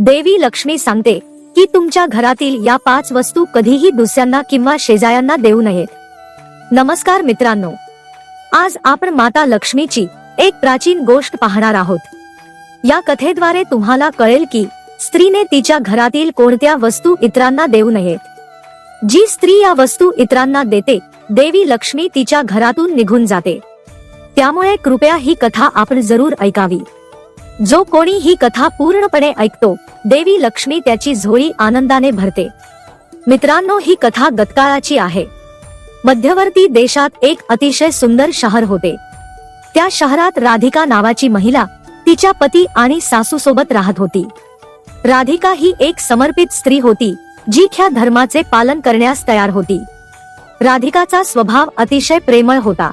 देवी लक्ष्मी सांगते की तुमच्या घरातील या पाच वस्तू कधीही दुसऱ्यांना किंवा शेजाऱ्यांना देऊ नयेत नमस्कार मित्रांनो. आज आपण माता लक्ष्मीची एक प्राचीन गोष्ट पाहणार आहोत. या कथेद्वारे तुम्हाला कळेल की स्त्रीने तिच्या घरातील कोणत्या वस्तू इतरांना देऊ नयेत जी स्त्री या वस्तू इतरांना देते देवी लक्ष्मी तिच्या घरातून निघून जाते. त्यामुळे कृपया ही कथा आपण जरूर ऐकावी. जो कोणी ही कथा पूर्णपणे ऐकतो देवी लक्ष्मी त्याची झोळी आनंदाने भरते. मित्रांनो ही कथा गतकाळाची आहे. मध्यवर्ती देशात एक अतिशय सुंदर शहर होते. त्या शहरात राधिका नावाची महिला तिच्या पती आणि सासू सोबत राहत होती. राधिका ही एक समर्पित स्त्री होती जी ख्या धर्माचे पालन करण्यास तयार होती. राधिकाचा स्वभाव अतिशय प्रेमळ होता.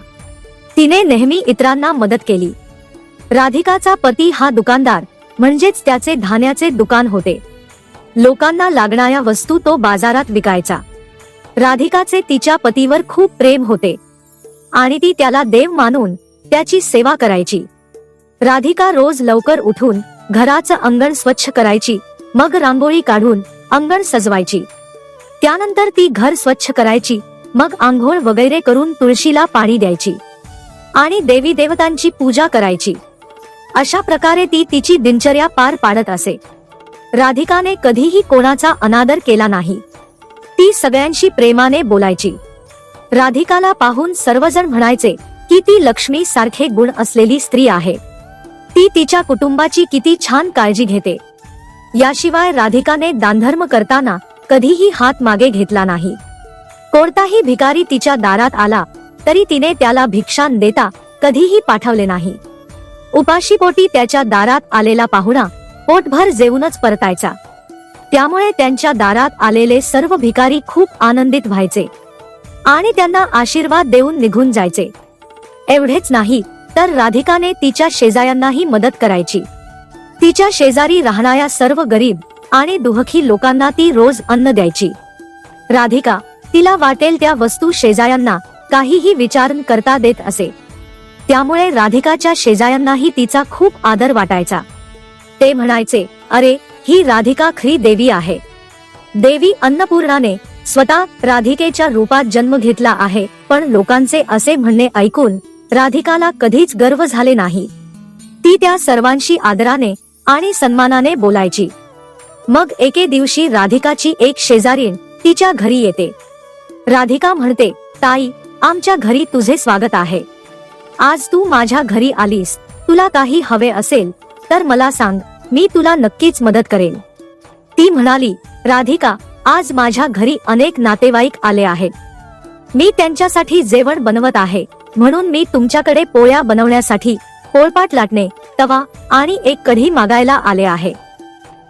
तिने नेहमी इतरांना मदत केली. राधिकाचा पती हा दुकानदार म्हणजेच त्याचे धान्याचे दुकान होते. लोकांना लागणाऱ्या वस्तू तो बाजारात विकायचा. राधिकाचे तिच्या पतीवर खूप प्रेम होते. आणि ती त्याला देव मानून त्याची सेवा करायची. राधिका रोज लवकर उठून घराचं अंगण स्वच्छ करायची मग रांगोळी काढून अंगण सजवायची. त्यानंतर ती घर स्वच्छ करायची मग आंघोळ वगैरे करून तुळशीला पाणी द्यायची. आणि देवी देवतांची पूजा करायची. अशा प्रकारे ती तिची दिनचर्या पार पाडत असे. राधिकाने कधीही कोणाचा अनादर केला नाही. ती सगळ्यांशी प्रेमाने बोलायची. राधिकाला पाहून सर्वजण म्हणायचे की ती लक्ष्मी सारखे गुण असलेली स्त्री आहे. ती तिच्या कुटुंबाची किती छान काळजी घेते. याशिवाय राधिकाने दानधर्म करताना कधीही हात मागे घेतला नाही. कोणताही भिकारी तिच्या दारात आला तरी तिने त्याला भिक्षान देता कधीही पाठवले नाही. उपाशीपोटी त्याच्या दारात आलेला पाहुणा पोटभर जेवूनच परतायचा. त्यामुळे त्यांच्या दारात आलेले सर्व भिकारी खूप आनंदित व्हायचे. आणि त्यांना आशीर्वाद देऊन निघून जायचे. एवढेच नाही तर राधिकाने तिच्या शेजाऱ्यांनाही मदत करायची. तिच्या शेजारी राहणाऱ्या सर्व गरीब आणि दुहखी लोकांना ती रोज अन्न द्यायची. राधिका तिला वाटेल त्या वस्तू शेजाऱ्यांना काहीही विचार करता देत असे. त्यामुळे राधिकाच्या शेजाऱ्यांनाही तिचा खूप आदर वाटायचा. ते म्हणायचे अरे ही राधिका ख्री देवी आहे. देवी अन्नपूर्णाने स्वतः राधिकेच्या रूपात जन्म घेतला आहे पण लोकांचे असे म्हणणे ऐकून राधिकाला कधीच गर्व झाले नाही. ती त्या सर्वांशी आदराने आणि सन्मानाने बोलायची. मग एके दिवशी राधिकाची एक शेजारीण तिच्या घरी येते. राधिका म्हणते ताई आमच्या घरी तुझे स्वागत आहे. आज तू माझ्या घरी आलीस. तुला काही हवे असेल तर मला सांग. मी तुला नक्कीच मदत करेन. ती म्हणाली राधिका आज माझ्या घरी अनेक नातेवाईक आले आहेत. मी त्यांच्यासाठी जेवण बनवत आहे. म्हणून मी तुमच्याकडे पोळ्या बनवण्यासाठी पोळपाट लाटणे तवा आणि एक कढी मागायला आले आहे.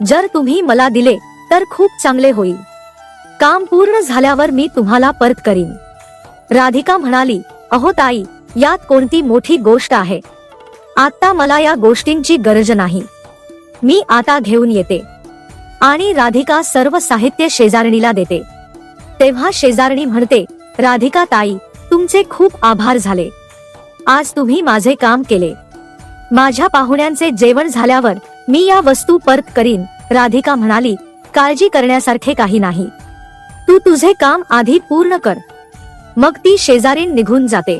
जर तुम्ही मला दिले तर खूप चांगले होईल. काम पूर्ण झाल्यावर मी तुम्हाला परत करीन. राधिका म्हणाली अहो ताई यात कोणती मोठी गोष्ट आहे? आता मला या गोष्टींची गरज नाही. मी आता घेऊन येते. आणि राधिका सर्व साहित्य शेजारणीला देते. तेव्हा शेजारणी म्हणते राधिका ताई तुमचे खूप आभार झाले. आज तुम्ही माझे काम केले. माझ्या पाहुण्यांचे जेवण झाल्यावर मी या वस्तू परत करीन. राधिका म्हणाली काळजी करण्यासारखे काही नाही. तू तुझे काम आधी पूर्ण कर. मग ती शेजारीन निघून जाते.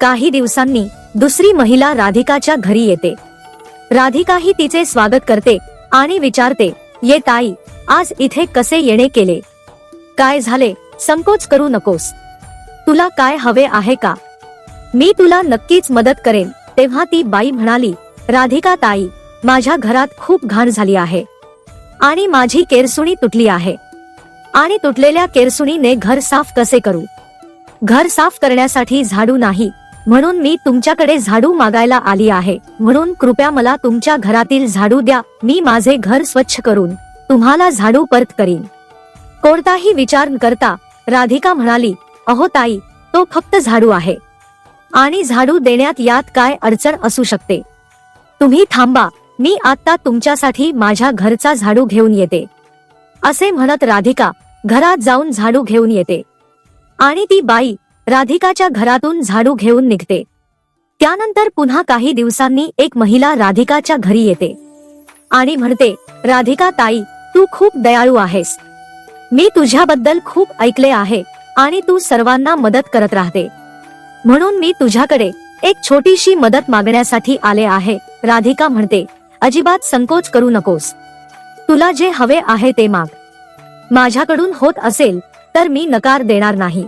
काही दिवसांनी दुसरी महिला राधिकाच्या घरी येते. राधिकाही तिचे स्वागत करते आणि विचारते ये ताई आज इथे कसे येणे केले? काय झाले? संकोच करू नकोस. तुला काय हवे आहे का? मी तुला नक्कीच मदत करेन. तेव्हा ती बाई म्हणाली राधिका ताई माझ्या घरात खूप घाण झाली आहे आणि माझी केरसुणी तुटली आहे. आणि तुटलेल्या केरसुणीने घर साफ कसे करू? घर साफ करण्यासाठी झाडू नाही म्हणून मी तुमच्याकडे झाडू मागायला आली आहे. म्हणून कृपया मला तुमच्या घरातील झाडू द्या. मी माझे घर स्वच्छ करून तुम्हाला झाडू परत करीन. कोणताही विचार न करता राधिका म्हणाली अहो ताई तो फक्त झाडू आहे. आणि झाडू देण्यात यात काय अडचण असू शकते? तुम्ही थांबा. मी आता तुमच्यासाठी माझ्या घरचा झाडू घेऊन येते. असे म्हणत राधिका घरात जाऊन झाडू घेऊन येते. आणि ती बाई राधिकाच्या घरातून झाडू घेऊन निघते. त्यानंतर पुन्हा काही दिवसांनी एक महिला राधिकाच्या घरी येते. आणि म्हणते राधिका ताई तू खूप दयाळू आहेस. मी तुझ्याबद्दल खूप ऐकले आहे आणि तू सर्वांना मदत करत राहते. म्हणून मी तुझ्याकडे एक छोटीशी मदत मागण्यासाठी आले आहे. राधिका म्हणते अजिबात संकोच करू नकोस. तुला जे हवे आहे ते माग. माझ्याकडून होत असेल तर मी नकार देणार नाही.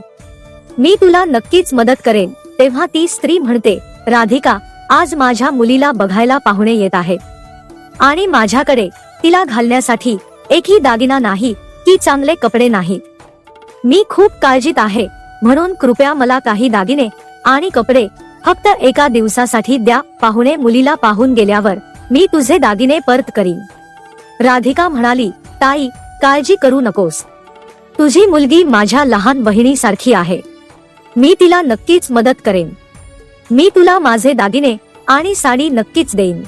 मी तुला नक्कीच मदत करेन तेव्हा ती स्त्री म्हणते राधिका आज माझ्या मुलीला बघायला पाहुणे येत आहे. आणि माझ्याकडे तिला घालण्यासाठी एकही दागिना नाही की चांगले कपडे नाहीत मी खूप काळजीत आहे म्हणून कृपया मला काही दागिने आणि कपडे फक्त एका दिवसासाठी द्या पाहुणे मुलीला पाहून गेल्यावर मी तुझे दागिने परत करीन. राधिका म्हणाली ताई काळजी करू नकोस. तुझी मुलगी माझ्या लहान बहिणीसारखी आहे. मी तिला नक्कीच मदत करेन. मी तुला माझे दागिने आणि साडी नक्कीच देईन.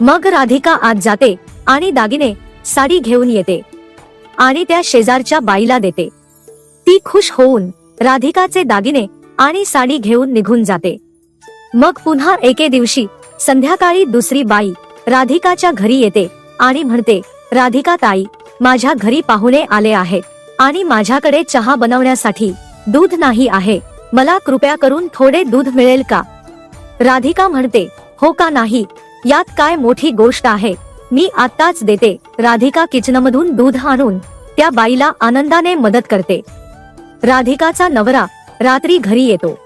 मग राधिका आत जाते आणि दागिने साडी घेऊन येते. आणि त्या शेजारच्या बाईला देते. ती खुश होऊन राधिकाचे दागिने आणि साडी घेऊन निघून जाते. मग पुन्हा एके दिवशी संध्याकाळी दुसरी बाई राधिकाच्या घरी येते आणि म्हणते राधिका ताई माझ्या घरी पाहुणे आले आहेत आणि माझ्याकडे चहा बनवण्यासाठी दूध नाही आहे. मला कृपया करून थोडे दूध मिळेल का? राधिका म्हणते हो का नाही? यात काय मोठी गोष्ट आहे? मी आत्ताच देते. राधिका किचनमधून दूध आणून त्या बाईला आनंदाने मदत करते. राधिकाचा नवरा रात्री घरी येतो.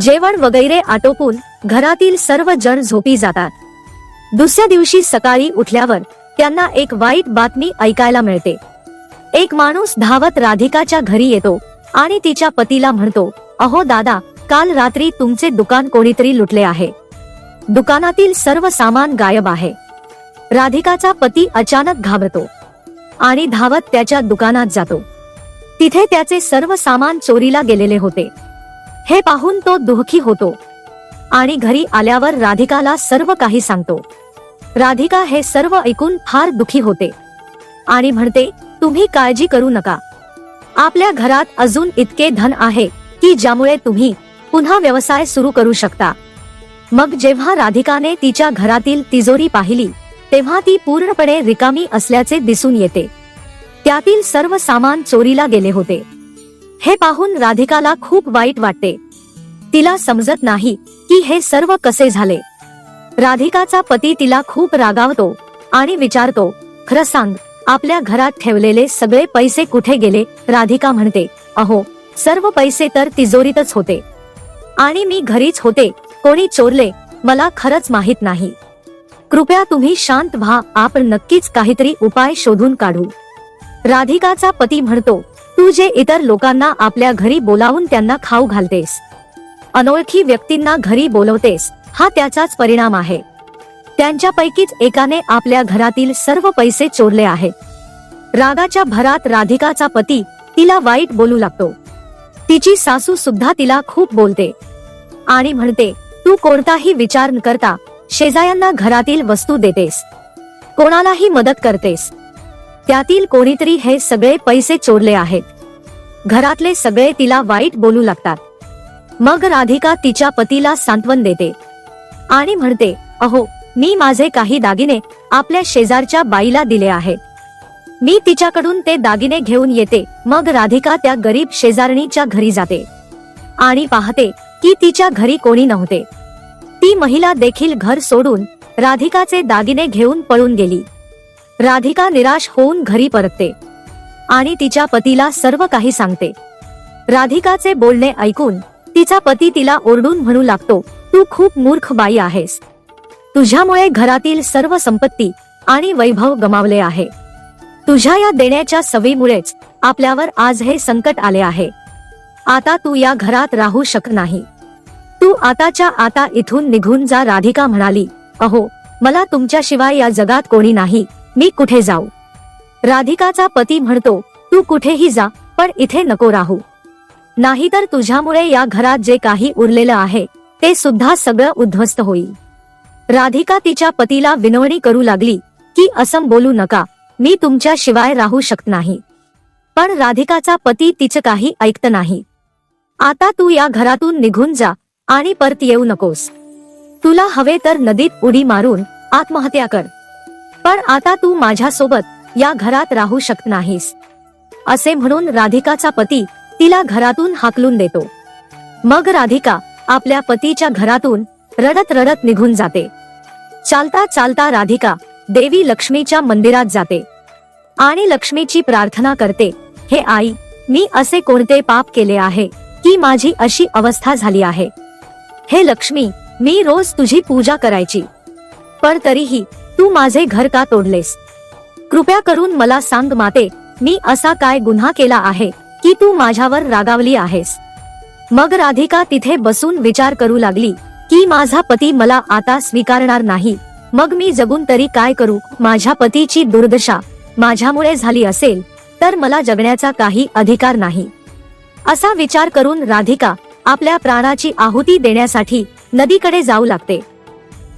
जेवण वगैरे आटोपून घरातील सर्व जण झोपी जातात. दुसऱ्या दिवशी सकाळी उठल्यावर त्यांना एक वाईट बातमी ऐकायला मिळते. एक माणूस धावत राधिकाच्या घरी येतो. आणि तिच्या पतीला म्हणतो अहो दादा काल रात्री तुमचे दुकान कोणीतरी लुटले आहे. दुकानातील सर्व सामान गायब आहे. राधिकाचा पती अचानक घाबरतो आणि धावत त्याच्या दुकानात जातो. तिथे त्याचे सर्व सामान चोरीला गेलेले होते. हे पाहून तो दुःखी होतो आणि घरी आल्यावर राधिकाला सर्व काही सांगतो. राधिका हे सर्व ऐकून फार दुखी होते आणि म्हणते तुम्ही काळजी करू नका. आपल्या घरात अजून इतके धन आहे की ज्यामुळे तुम्ही पुन्हा व्यवसाय सुरू करू शकता. मग जेव्हा राधिकाने तिच्या घरातील तिजोरी पाहिली तेव्हा ती पूर्णपणे रिकामी असल्याचे दिसून येते. त्यातील सर्व सामान चोरीला गेले होते. हे पाहून राधिकाला खूप वाईट वाटते. तिला समजत नाही की हे सर्व कसे झाले. राधिकाचा पती तिला खूप रागावतो आणि विचारतो खरं सांग आपल्या घरात ठेवलेले सगळे पैसे कुठे गेले? राधिका म्हणते अहो सर्व पैसे तर तिजोरीतच होते. आणि मी घरीच होते. कोणी चोरले? मला खरंच माहीत नाही. कृपया तुम्ही शांत व्हा. आपण नक्कीच काहीतरी उपाय शोधून काढू. राधिकाचा पती म्हणतो तू जे इतर लोकांना आपल्या घरी बोलावून त्यांना खाऊ घालतेस अनोळखी व्यक्तींना घरी बोलवतेस हा त्याचाच परिणाम आहे. त्यांच्यापैकीच एकाने आपल्या घरातील सर्व पैसे चोरले आहेत रागाच्या भरात राधिकाचा पती तिला वाईट बोलू लागतो. तिची सासू सुद्धा तिला खूप बोलते. आणि म्हणते तू कोणताही विचार न करता शेजाऱ्यांना घरातील वस्तू देतेस. कोणालाही मदत करतेस. त्यातील कोणीतरी हे सगळे पैसे चोरले आहेत. घरातले सगळे तिला वाईट बोलू लागतात. मग राधिका तिच्या पतीला सांत्वन देते. आणि म्हणते अहो मी माझे काही दागिने आपल्या शेजारच्या बाईला दिले आहेत. मी तिच्याकडून ते दागिने घेऊन येते. मग राधिका त्या गरीब शेजारणीच्या घरी जाते. आणि पाहते की तिच्या घरी कोणी नव्हते. ती महिला देखील घर सोडून राधिकाचे दागिने घेऊन पळून गेली. राधिका निराश होऊन घरी परतते. आणि तिच्या पतीला सर्व काही सांगते. राधिकाचे बोलणे ऐकून तिचा पती तिला ओरडून म्हणू लागतो तू खूप मूर्ख बाई आहेस. तुझ्यामुळे घरातील सर्व संपत्ती आणि वैभव गमावले आहे. तुझ्या या देण्याच्या सवयीमुळेच आपल्यावर आज हे संकट आले आहे. आता तू या घरात राहू शक नाही. तू आताच्या आता इथून निघून जा राधिका म्हणाली. अहो मला तुमच्याशिवाय या जगात कोणी नाही. मी कुठे जाऊ? राधिकाचा पती म्हणतो तू कुठेही जा पण इथे नको राहू. नाहीतर तुझ्यामुळे या घरात जे काही उरलेलं आहे ते सुद्धा सगळं उद्ध्वस्त होईल. राधिका तिच्या पतीला विनवणी करू लागली की असं बोलू नका मी तुमच्या शिवाय राहू शकत नाही. पण राधिकाचा पती तिचं काही ऐकत नाही. आता तू या घरातून निघून जा आणि परत येऊ नकोस. तुला हवे तर नदीत उडी मारून आत्महत्या कर. पण आता तू माझ्यासोबत या घरात राहू शकत नाहीस. असे म्हणून राधिकाचा पती तिला घरातून हाकलून देतो. मग राधिका आपल्या पतीच्या घरातून रडत रडत निघून जाते. चालता चालता राधिका देवी लक्ष्मीच्या मंदिरात जाते. आणि लक्ष्मीची प्रार्थना करते हे आई मी असे कोणते पाप केले आहे की माझी अशी अवस्था झाली आहे? हे लक्ष्मी मी रोज तुझी पूजा करायची. पण तरीही तू माझे घर का तोडलेस? कृपया करून मला सांग माते मी असा काय गुन्हा केला आहे की तू माझ्यावर रागावली आहेस मग राधिका तिथे बसून विचार करू लागली की माझा पती मला आता स्वीकारणार नाही. मग मी जगून तरी काय करू? माझ्या पतीची दुर्दशा माझ्यामुळे झाली असेल तर मला जगण्याचा काही अधिकार नाही. असा विचार करून राधिका आपल्या प्राणाची आहुती देण्यासाठी नदीकडे जाऊ लागते.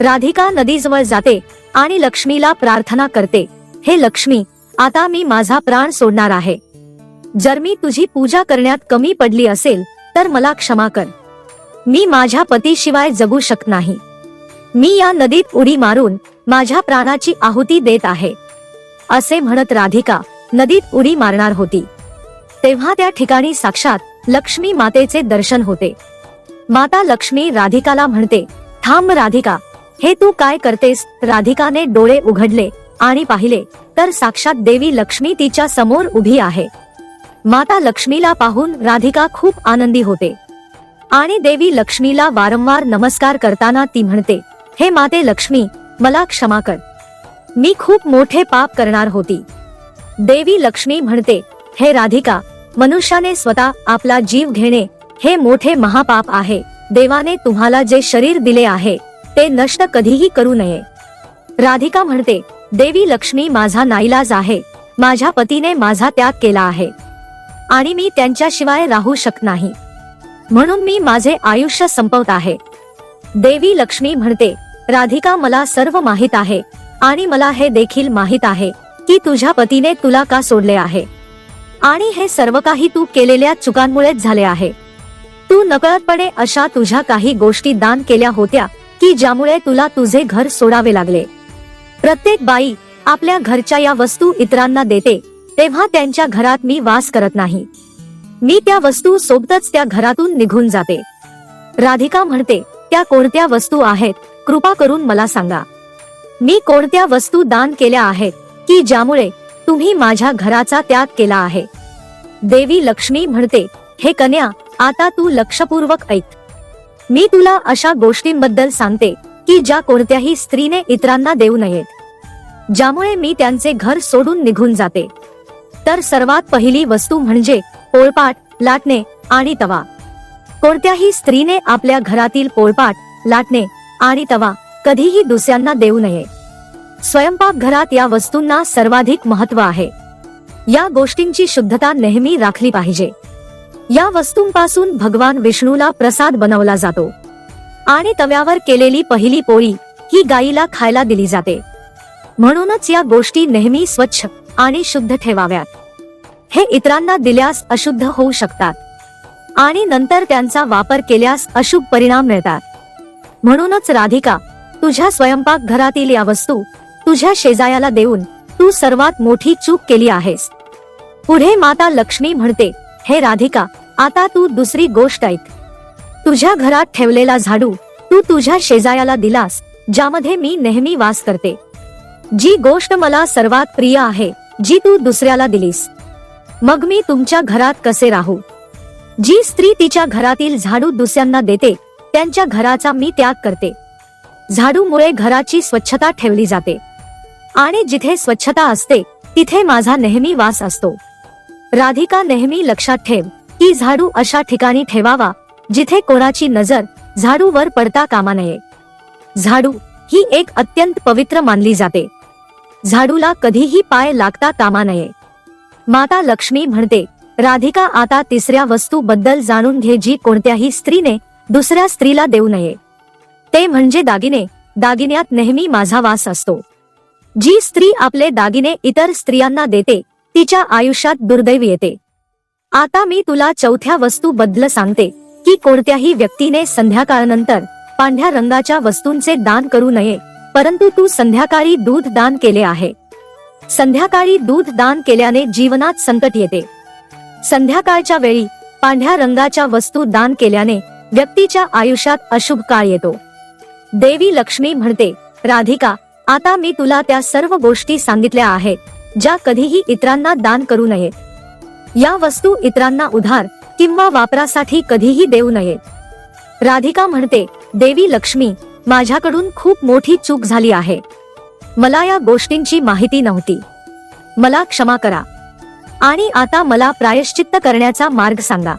राधिका नदीजवळ जाते आणि लक्ष्मीला प्रार्थना करते हे लक्ष्मी आता मी माझा प्राण सोडणार आहे. जर मी तुझी पूजा करण्यात कमी पडली असेल तर मला क्षमा कर. मी माझ्या पतीशिवाय जगू शकत नाही. मी या नदीत उडी मारून माझ्या प्राणाची आहुती देत आहे. असे म्हणत राधिका नदीत उडी मारणार होती. तेव्हा त्या ठिकाणी साक्षात लक्ष्मी मातेचे दर्शन होते. माता लक्ष्मी राधिकाला म्हणते थांब राधिका हे तू काय करतेस? राधिकाने डोळे उघडले आणि पाहिले तर साक्षात देवी लक्ष्मी तिच्या समोर उभी आहे. माता लक्ष्मीला पाहून राधिका खूप आनंदी होते. आणि देवी लक्ष्मीला वारंवार नमस्कार करताना ती म्हणते हे माते लक्ष्मी मला क्षमा कर. मी खूप मोठे पाप करणार होती. देवी लक्ष्मी म्हणते हे राधिका मनुष्याने स्वतः आपला जीव घेणे हे मोठे महापाप आहे. देवाने तुम्हाला जे शरीर दिले आहे ते नष्ट कधीही करू नये. राधिका म्हणते देवी लक्ष्मी माझा नाईलाज आहे. माझ्या पतीने माझा त्याग केला आहे. आणि मी त्यांच्याशिवाय राहू शकत नाही. म्हणून मी माझे आयुष्य संपवत आहे. देवी लक्ष्मी म्हणते राधिका मला सर्व माहीत आहे आणि मला हे देखील माहीत आहे की तुझ्या पतीने तुला का सोडले आहे. आणि हे सर्व काही तू केलेल्या चुकांमुळेच झाले आहे. तू नकळतपणे अशा तुझ्या काही गोष्टी दान केल्या होत्या की ज्यामुळे तुला तुझे घर सोडावे लागले. प्रत्येक बाई आपल्या घरच्या या वस्तू इतरांना देते तेव्हा त्यांच्या घरात मी वास करत नाही. मी त्या वस्तू सोबतच त्या घरातून निघून जाते. राधिका म्हणते त्या कोणत्या वस्तू आहेत? कृपा करून मला सांगा. मी कोणत्या वस्तू दान केल्या आहेत की ज्यामुळे तुम्ही माझ्या घराचा त्याग केला आहे? देवी लक्ष्मी म्हणते हे कन्या आता तू लक्षपूर्वक ऐक. मी तुला अशा गोष्टींबद्दल सांगते की ज्या कोणत्याही स्त्रीने इतरांना देऊ नयेत. ज्यामुळे मी त्यांचे घर सोडून निघून जाते. तर सर्वात पहिली वस्तू म्हणजे पोळपाट लाटणे आणि तवा. कोणत्याही स्त्रीने आपल्या घरातील पोळपाट लाटणे आणि तवा कधीही दुसऱ्यांना देऊ नये. स्वयंपाक घरात या वस्तूंना सर्वाधिक महत्त्व आहे. या गोष्टींची शुद्धता नेहमी राखली पाहिजे. या वस्तूंपासून भगवान विष्णूला प्रसाद बनवला जातो. आणि तव्यावर केलेली पहिली पोळी ही गायीला खायला दिली जाते. म्हणूनच या गोष्टी नेहमी स्वच्छ आणि शुद्ध ठेवाव्यात. हे इतरांना दिल्यास अशुद्ध होऊ शकतात. आणि नंतर त्यांचा वापर केल्यास अशुभ परिणाम मिळतात. म्हणूनच राधिका तुझ्या स्वयंपाक घरातील या वस्तू तुझ्या शेजायाला देऊन तू सर्वात मोठी चूक केली आहेस. पुढे माता लक्ष्मी म्हणते हे राधिका आता तू दुसरी गोष्ट ऐक. तुझ्या घरात ठेवलेला झाडू तू तुझ्या शेजायाला दिलास ज्यामध्ये मी नेहमी वास करते. जी गोष्ट मला सर्वात प्रिय आहे जी तू दुसऱ्याला दिलीस. मग मी तुमच्या घरात कसे राहू? जी स्त्री तिच्या घरातील झाडू दुसऱ्यांना देते त्यांच्या घराचा मी त्याग करते. झाडूमुळे घराची स्वच्छता ठेवली जाते. आणि जिथे स्वच्छता असते तिथे माझा नेहमी वास असतो. राधिका नेहमी लक्षात ठेव की झाडू अशा ठिकाणी ठेवावा जिथे कोणाची नजर झाडूवर पडता कामा नये. झाडू ही एक अत्यंत पवित्र मानली जाते. झाडूला कधीही पाय लागता कामा नये. माता लक्ष्मी म्हणते राधिका आता तिसऱ्या वस्तू बद्दल जाणून घे जी कोणत्याही स्त्रीने दुसऱ्या स्त्रीला देऊ नये. ते म्हणजे दागिने. दागिन्यात नेहमी माझा वास असतो. जी स्त्री आपले दागिने इतर स्त्रियांना देते तिच्या आयुष्यात दुर्दैव येते. आता मी तुला चौथ्या वस्तू बद्दल सांगते की कोणत्याही व्यक्तीने संध्याकाळनंतर पांढऱ्या रंगाच्या वस्तूंचे दान करू नये परंतु तू संध्याकाळी दूध दान केले आहे. संध्याकाळी दूध दान केल्याने जीवनात संकट येते. संध्याकाळच्या वेळी पांढऱ्या रंगाच्या वस्तू दान केल्याने व्यक्तीच्या आयुष्यात अशुभ काळ येतो. देवी लक्ष्मी म्हणते राधिका आता मी तुला त्या सर्व गोष्टी सांगितल्या आहेत ज्या कधीही इतरांना दान करू नये. या वस्तू इतरांना उधार किंवा वापरासाठी कधीही देऊ नये. राधिका म्हणते देवी लक्ष्मी माझ्याकडून खूप मोठी चूक झाली आहे. मला या गोष्टींची माहिती नव्हती. मला क्षमा करा. आणि आता मला प्रायश्चित्त करण्याचा मार्ग सांगा.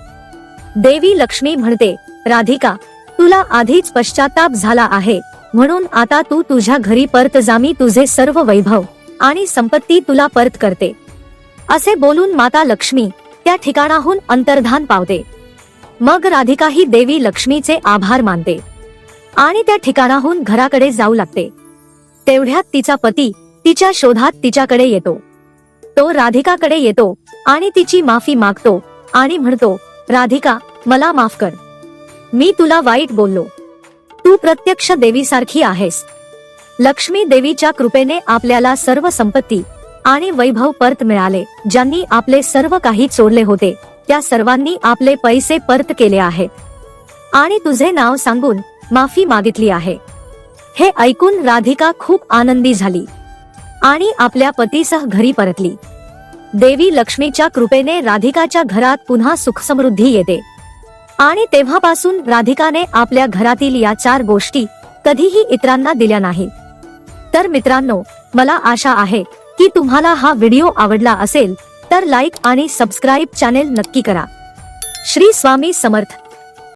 देवी लक्ष्मी म्हणते राधिका तुला आधीच पश्चाताप झाला आहे म्हणून आता तू तुझ्या घरी परत जामी तुझे सर्व वैभव आणि संपत्ती तुला परत करते. असे बोलून माता लक्ष्मी त्या ठिकाणाहून अंतर्धान पावते. मग राधिका ही देवी लक्ष्मीचे आभार मानते आणि त्या ठिकाणाहून घराकडे जाऊ लागते. तेवढ्यात तिचा पती तिच्या शोधात तिच्याकडे येतो. तो राधिकाकडे येतो आणि तिची माफी मागतो आणि म्हणतो राधिका मला माफ कर. मी तुला वाईट बोललो. तू प्रत्यक्ष देवीसारखी आहेस. लक्ष्मी देवीच्या कृपेने आपल्याला सर्व संपत्ती आणि वैभव परत मिळाले ज्यांनी आपले सर्व काही चोरले होते. त्या सर्वांनी आपले पैसे परत केले आहेत. आणि तुझे नाव सांगून माफी मागितली आहे. हे ऐकून राधिका खूप आनंदी झाली आणि आपल्या पतीसह घरी परतली. देवी लक्ष्मीच्या कृपेने राधिकाच्या घरात पुन्हा सुखसमृद्धी येते. आणि तेव्हापासून राधिकाने आपल्या घरातील या चार गोष्टी कधीही इतरांना दिल्या नाही तर मित्रांनो मला आशा आहे की तुम्हाला हा व्हिडिओ आवडला असेल तर लाईक आणि सबस्क्राईब चॅनेल नक्की करा. श्री स्वामी समर्थ.